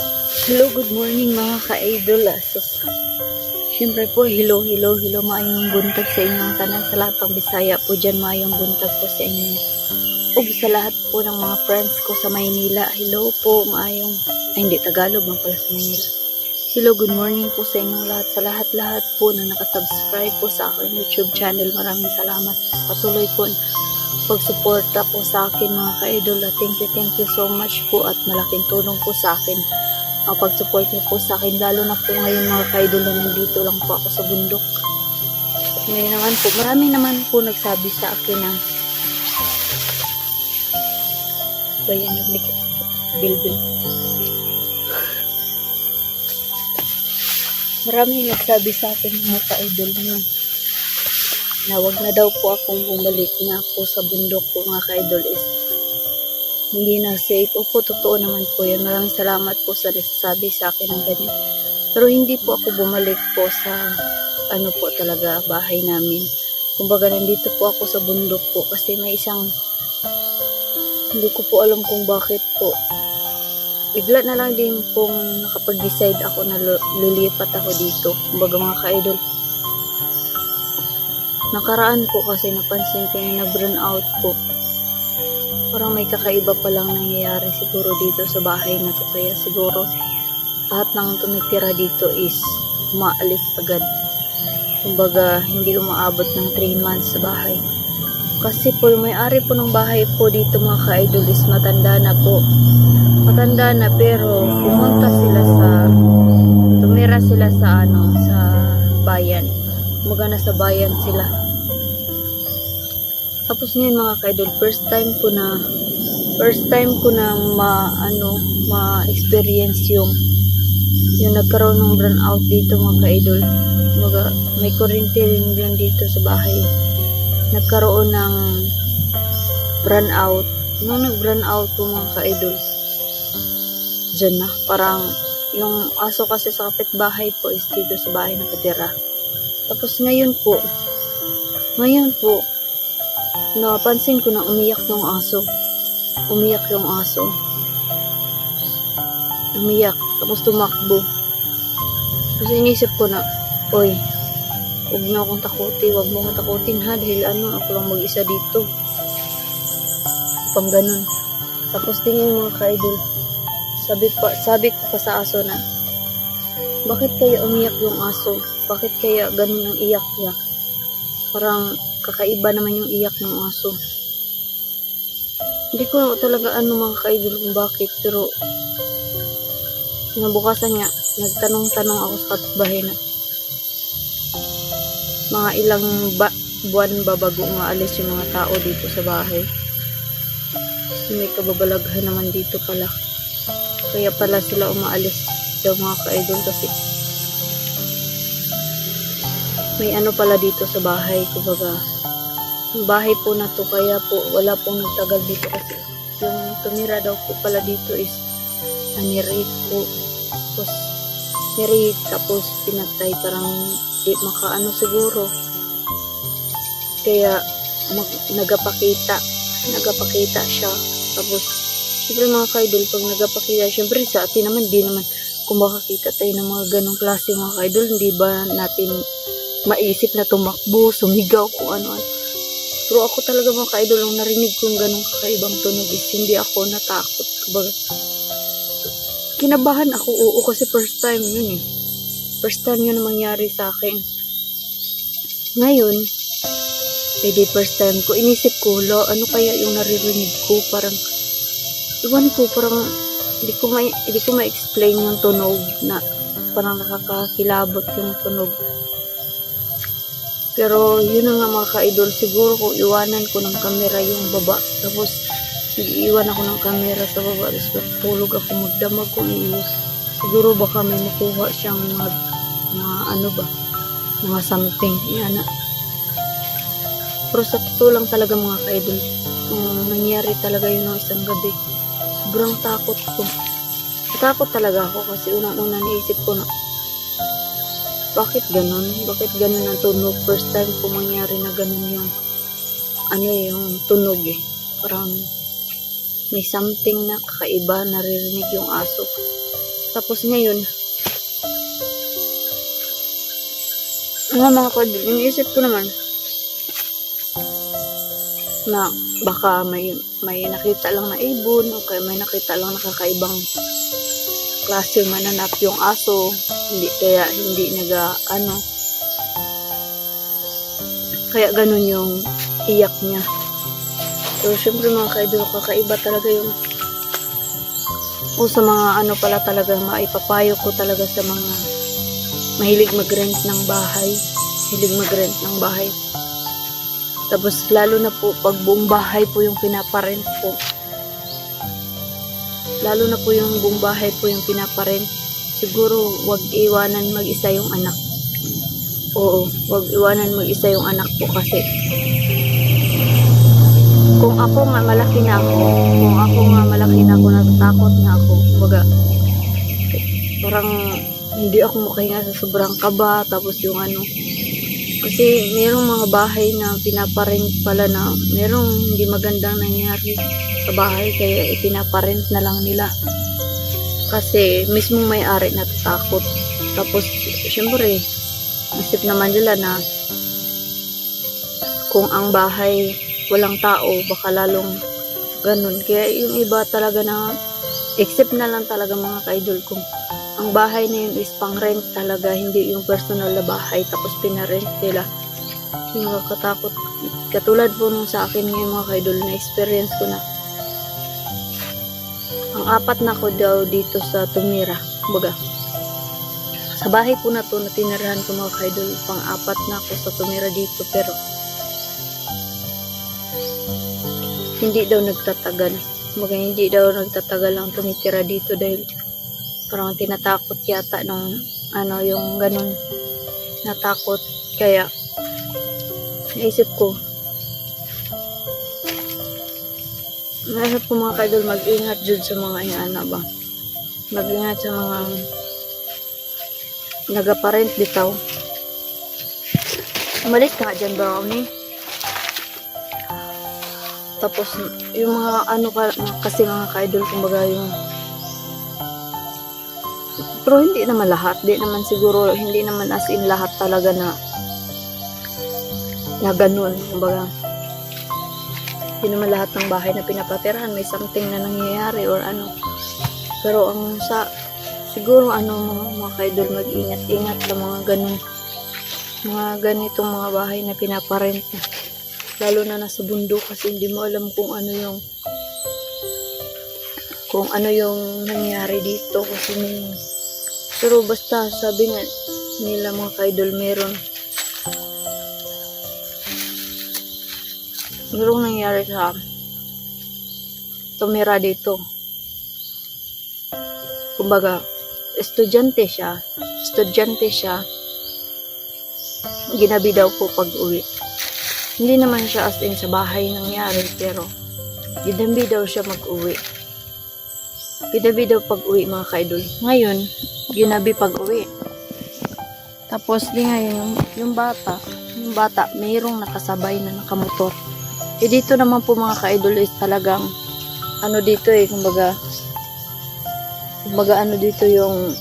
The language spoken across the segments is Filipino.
Hello, good morning mga ka-idol. Ah, sus- Siyempre po, hello, hello, hello, maayong buntag sa inyong tanan sa lahat ng Bisaya po dyan, maayong buntag po sa inyo. O sa lahat po ng mga friends ko sa Maynila, hello po, maayong, ay hindi, Tagalog lang pala sa Maynila. Hello, good morning po sa inyong lahat, sa lahat-lahat po na nakasubscribe po sa aking YouTube channel. Maraming salamat. Patuloy po pagsuporta po sa akin mga ka-idol. Ah, Thank you, thank you so much po at malaking tulong po sa akin ang pag-support niyo po sa akin. Lalo na po ngayon mga ka-idol na nandito lang po ako sa bundok. Ngayon naman po, marami naman po nagsabi sa akin na bayan yung likit bilbil. Marami nagsabi sa akin mga ka-idol na na wag na daw po akong bumalik na po sa bundok po mga ka-idol is hindi na safe. Opo, totoo naman po yan. Maraming salamat po sa nagsasabi sa akin ng ganyan. Pero hindi po ako bumalik po sa ano po talaga bahay namin. Kumbaga nandito po ako sa bundok po kasi may isang hindi ko po alam kung bakit po. Bigla na lang din pong nakapag-decide ako na lilipat ako dito. Kumbaga mga ka-idol. Nakaraan po kasi napansin ko yung nag-burn out po parang may kakaiba pa lang nangyayari siguro dito sa bahay na to. Kaya siguro lahat ng tumitira dito is umaalis agad. Kumbaga hindi umaabot ng 3 months sa bahay. Kasi po may-ari po ng bahay po dito mga ka-idol is matanda na po. Matanda na pero pumunta sila sa tumira sila sa ano sa bayan. Kumbaga nasa bayan sila tapos ngayon mga ka-idol, first time ko na first time ko na ma ano, ma-experience yung yung nagkaroon ng burnout dito mga ka-idol. Mga, may kuryente rin yun dito sa bahay. Nagkaroon ng burnout. Nung nag-burnout po mga ka-idol, dyan na. Parang yung aso kasi sa kapitbahay po is dito sa bahay nakatira. Tapos ngayon po, ngayon po, napansin ko na umiyak yung aso. Umiyak yung aso. Umiyak. Tapos tumakbo. Kasi inisip ko na, Oy, huwag niyo akong takuti. Huwag mo akong takutin ha. Dahil ano, ako lang mag-isa dito. Pang ganun. Tapos tingin mga ka-idol. Sabi, pa, sabi ko pa sa aso na, bakit kaya umiyak yung aso? Bakit kaya ganun ang iyak niya? Parang kakaiba naman yung iyak ng aso. Hindi ko talaga ano mga kaidol kung bakit, pero nabukasan niya, nagtanong-tanong ako sa kapitbahay na mga ilang ba buwan ba bago maalis yung mga tao dito sa bahay. Kasi may kababalaghan naman dito pala. Kaya pala sila umaalis daw mga ka-idol kasi may ano pala dito sa bahay, kumbaga, bahay po na to, kaya po, wala pong nagtagal dito kasi yung tumira daw po pala dito is anirate po. Tapos, nirate, tapos pinatay, parang di makaano siguro. Kaya, mag, nagapakita, nagapakita siya. Tapos, syempre mga kaidol, pag nagapakita, syempre sa atin naman, di naman, kung makakita tayo ng mga ganong klase mga kaidol, hindi ba natin maisip na tumakbo, sumigaw, kung ano-ano. Pero ako talaga mga ka-idol, nung narinig kong ganong kakaibang tunog is hindi ako natakot. Kumbaga, kinabahan ako, oo, kasi first time yun eh. First time yun mangyari sa akin. Ngayon, edi first time ko, inisip ko, lo, ano kaya yung naririnig ko, parang, iwan ko, parang, hindi ko ma hindi ko ma-explain yung tunog na parang nakakakilabot yung tunog. Pero yun nga mga ka-idol, siguro kung iwanan ko ng kamera yung baba, tapos iiwan ako ng kamera sa baba, tapos tulog ako magdamag ko iyo. Siguro baka may makuha siyang mga, mga ano ba, mga something. Yan na. Pero sa totoo lang talaga mga ka-idol, um, nangyari talaga yun ng isang gabi. Sobrang takot ko. Takot talaga ako kasi unang-una naisip ko na bakit ganun? Bakit ganun ang tunog? First time ko mangyari na ganun yung ano yung tunog eh. Parang may something na kakaiba naririnig yung aso. Tapos ngayon, mga mga kod, iniisip ko naman na baka may may nakita lang na ibon o kaya may nakita lang nakakaibang klase mananap yung aso. Hindi kaya hindi naga ano. Kaya ganun yung iyak niya. So syempre mga kaidol kakaiba talaga yung o sa mga ano pala talaga maipapayo ko talaga sa mga mahilig mag-rent ng bahay. Mahilig mag-rent ng bahay. Tapos lalo na po pag buong bahay po yung pinaparent po lalo na po yung buong bahay po yung pinaparent siguro wag iwanan mag-isa yung anak. Oo wag iwanan mag-isa yung anak po kasi. Kung ako nga malaki na ako kung ako nga malaki na ako natatakot na ako baga parang hindi ako makahinga sa sobrang kaba tapos yung ano kasi merong mga bahay na pinaparent pala na merong hindi magandang nangyari sa bahay kaya ipinaparent na lang nila. Kasi mismong may-ari natatakot. Tapos syempre isip naman nila na kung ang bahay walang tao baka lalong ganun. Kaya yung iba talaga na except na lang talaga mga ka-idol ang bahay na yun is pang rent talaga, hindi yung personal na bahay tapos pinarent nila. Yung nakakatakot. Katulad po nung sa akin ngayon mga kaidol na experience ko na ang apat na ko daw dito sa Tumira. Baga, sa bahay po na to na tinirahan ko mga kaidol, pang apat na ako sa Tumira dito pero hindi daw nagtatagal. Baga, hindi daw nagtatagal ang tumitira dito dahil parang tinatakot yata nung ano yung ganun natakot. Kaya naisip ko naisip ko mga kaidol mag-ingat dyan sa mga inaana ba? Mag-ingat sa mga nagaparent bitaw. Umalis ka dyan ni tapos yung mga ano ka, kasi mga kaidol kumbaga yung pero hindi naman lahat. Di naman siguro, hindi naman as in lahat talaga na na ganun. Kumbaga, hindi naman lahat ng bahay na pinapatirahan may something na nangyayari or ano. Pero ang sa, siguro ano mga, mga kaidol mag-ingat-ingat sa mga ganun. Mga ganitong mga bahay na pinaparent na. Lalo na nasa bundok kasi hindi mo alam kung ano yung kung ano yung nangyari dito kasi may pero basta sabi nga nila mga kaidol meron merong nangyari sa tumira dito. Kumbaga, estudyante siya. Estudyante siya. Ginabi daw po pag uwi. Hindi naman siya as in sa bahay nangyari pero ginabi daw siya mag-uwi. Ginabi daw pag uwi mga kaidol. Ngayon, ginabi pag uwi. Tapos di ngayon, yung, yung bata, yung bata, mayroong nakasabay na nakamotor. Eh dito naman po mga ka-idol is talagang, ano dito eh, kumbaga, kumbaga ano dito yung,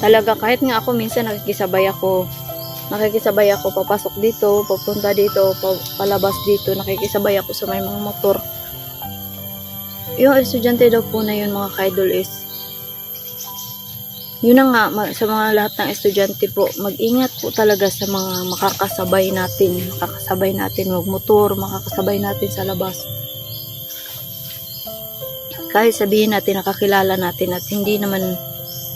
talaga kahit nga ako minsan nakikisabay ako, nakikisabay ako papasok dito, papunta dito, pa, palabas dito, nakikisabay ako sa may mga motor. Yung estudyante daw po na yun mga ka-idol is, yun na nga, sa mga lahat ng estudyante po, mag-ingat po talaga sa mga makakasabay natin. Makakasabay natin magmotor, makakasabay natin sa labas. Kahit sabihin natin nakakilala natin at hindi naman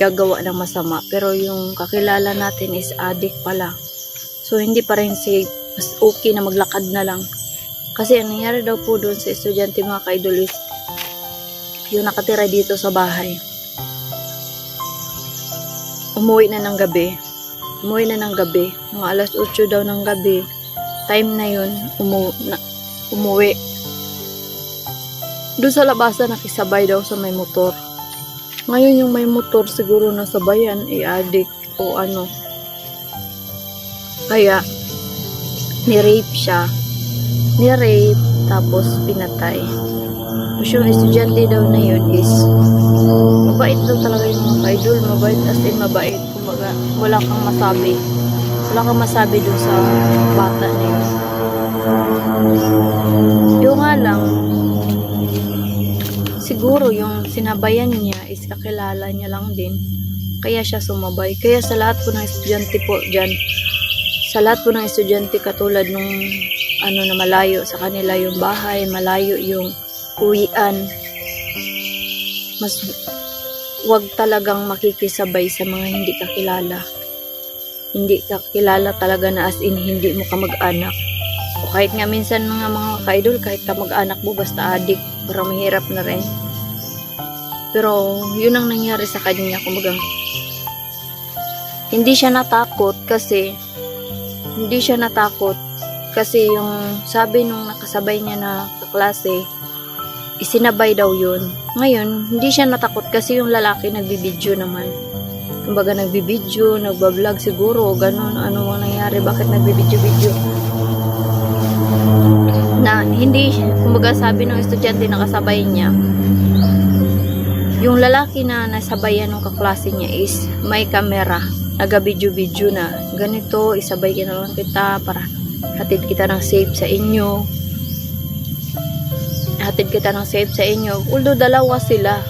gagawa ng masama, pero yung kakilala natin is addict pala. So, hindi pa rin safe. Mas okay na maglakad na lang. Kasi ang nangyari daw po doon sa estudyante mga ka-idol is yung nakatira dito sa bahay umuwi na ng gabi. Umuwi na ng gabi. Mga alas 8 daw ng gabi. Time na yun, umu na, umuwi. Doon sa labasan, nakisabay daw sa may motor. Ngayon yung may motor, siguro nasa bayan, i-addict o ano. Kaya, ni-rape siya. Ni-rape, tapos pinatay. Tapos yung estudyante daw na yun is mabait daw talaga yung mga idol. Mabait as in mabait. Kumbaga, wala kang masabi. Wala kang masabi dun sa bata na yun. Yung nga lang, siguro yung sinabayan niya is kakilala niya lang din. Kaya siya sumabay. Kaya sa lahat po ng estudyante po dyan, sa lahat po ng estudyante katulad nung ano na malayo sa kanila yung bahay, malayo yung uwian, mas wag talagang makikisabay sa mga hindi kakilala. Hindi kakilala talaga na as in hindi mo ka mag-anak. O kahit nga minsan mga mga ka-idol, kahit ka mag-anak mo basta adik, parang mahirap na rin. Pero yun ang nangyari sa kanya, kumbaga hindi siya natakot kasi hindi siya natakot kasi yung sabi nung nakasabay niya na kaklase isinabay daw yun. Ngayon, hindi siya natakot kasi yung lalaki nagbibideo naman. Kumbaga nagbibideo, nagbablog siguro, ganun, ano ang nangyari, bakit nagbibideo-video. Na hindi, kumbaga sabi ng estudyante na kasabay niya, yung lalaki na nasabayan ng kaklase niya is may kamera, naga-video-video na, ganito, isabay ka na lang kita para hatid kita ng safe sa inyo, hatid kita ng safe sa inyo. Although dalawa sila.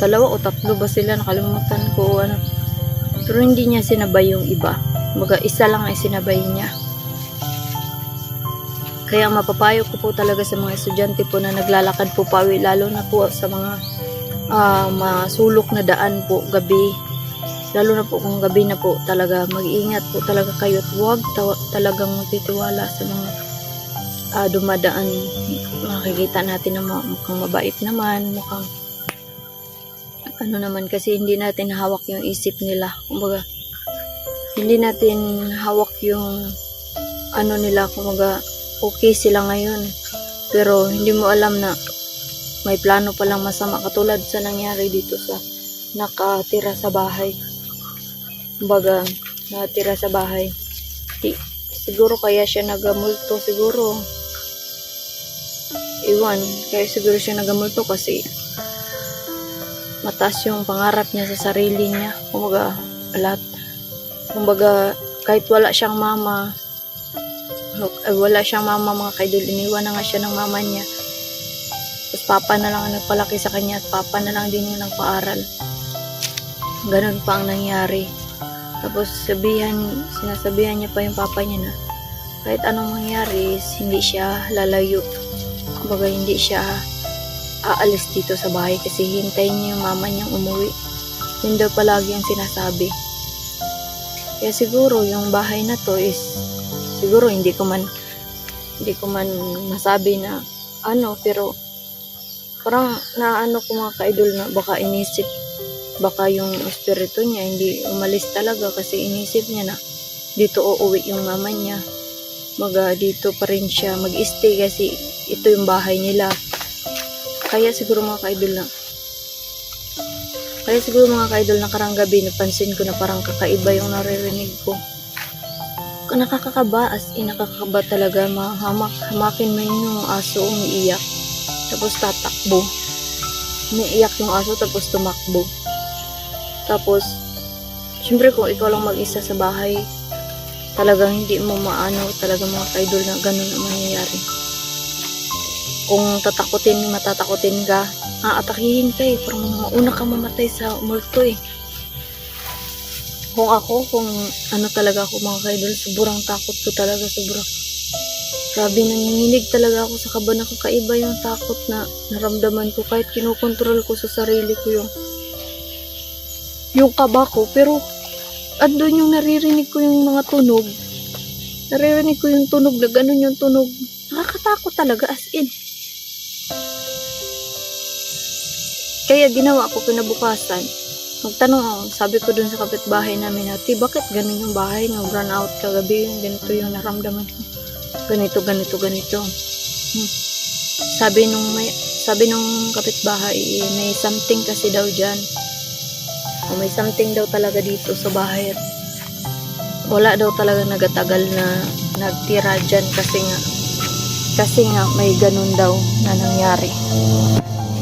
Dalawa o tatlo ba sila? Nakalimutan ko ano. Pero hindi niya sinabay yung iba. Mga isa lang ay sinabay niya. Kaya mapapayo ko po talaga sa mga estudyante po na naglalakad po pawi, lalo na po sa mga ah, masulok na daan po gabi. Lalo na po kung gabi na po talaga mag-iingat po talaga kayo at huwag talagang magtitiwala sa mga ah, dumadaan makikita natin na mu- mukhang mabait naman, mukhang ano naman kasi hindi natin hawak yung isip nila. Kumbaga, hindi natin hawak yung ano nila, kumbaga, okay sila ngayon. Pero hindi mo alam na may plano palang masama katulad sa nangyari dito sa nakatira sa bahay. Kumbaga, nakatira sa bahay. Di, siguro kaya siya nagamulto siguro iwan. Kaya siguro siya nagamulto kasi mataas yung pangarap niya sa sarili niya. Kumbaga, lahat. Kumbaga, kahit wala siyang mama, eh, wala siyang mama mga kaidol, iniwan na nga siya ng mama niya. Tapos papa na lang ang nagpalaki sa kanya at papa na lang din yung nagpaaral. Ganun pa ang nangyari. Tapos sabihan, sinasabihan niya pa yung papa niya na kahit anong mangyari, hindi siya lalayo kumbaga hindi siya aalis dito sa bahay kasi hintayin niya yung mama niyang umuwi. Yun daw palagi ang sinasabi. Kaya siguro yung bahay na to is siguro hindi ko man hindi ko man masabi na ano pero parang naano ko mga ka-idol na baka inisip baka yung espiritu niya hindi umalis talaga kasi inisip niya na dito uuwi yung mama niya maga dito pa rin siya mag-stay kasi ito yung bahay nila. Kaya siguro mga ka-idol na kaya siguro mga ka-idol na karang gabi napansin ko na parang kakaiba yung naririnig ko. Nakakakaba as in nakakakaba talaga mahamak hamakin man yung aso umiiyak tapos tatakbo. Umiiyak yung aso tapos tumakbo. Tapos syempre kung ikaw lang mag-isa sa bahay talagang hindi mo maano talaga mga ka-idol na ganun ang mangyayari kung tatakutin, matatakutin ka, aatakihin ka eh. Parang mauna ka mamatay sa multo eh. Kung ako, kung ano talaga ako mga kaidol, sobrang takot ko talaga, sobrang Grabe, nanginginig talaga ako sa kaba na kakaiba yung takot na naramdaman ko kahit kinokontrol ko sa sarili ko yung yung kaba ko. Pero andun yung naririnig ko yung mga tunog. Naririnig ko yung tunog na ganun yung tunog. Nakakatakot talaga as in. Kaya ginawa ko kinabukasan. Magtanong ako, sabi ko dun sa kapitbahay namin ati, bakit ganun yung bahay nyo? Run out kagabi yung ganito yung naramdaman ko. Ganito, ganito, ganito. Hmm. Sabi nung may, sabi nung kapitbahay, eh, may something kasi daw dyan. O may something daw talaga dito sa bahay. Wala daw talaga nagatagal na nagtira dyan kasi nga Kasi nga may ganun daw na nangyari.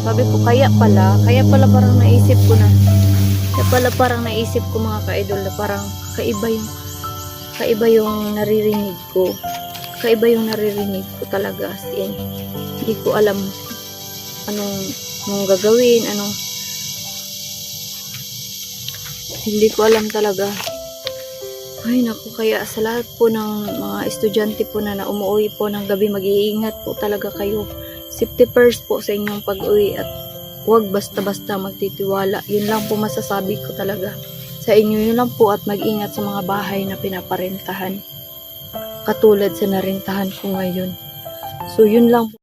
Sabi ko, kaya pala, kaya pala parang naisip ko na, kaya pala parang naisip ko mga ka-idol na parang kaiba yung, kaiba yung naririnig ko. Kaiba yung naririnig ko talaga as in. Hindi ko alam anong, anong gagawin, anong, hindi ko alam talaga. Ay, naku, kaya sa lahat po ng mga estudyante po na, umuwi po ng gabi, mag-iingat po talaga kayo. Safety first po sa inyong pag-uwi at huwag basta-basta magtitiwala. Yun lang po masasabi ko talaga sa inyo. Yun lang po at mag-ingat sa mga bahay na pinaparentahan. Katulad sa narintahan ko ngayon. So, yun lang po.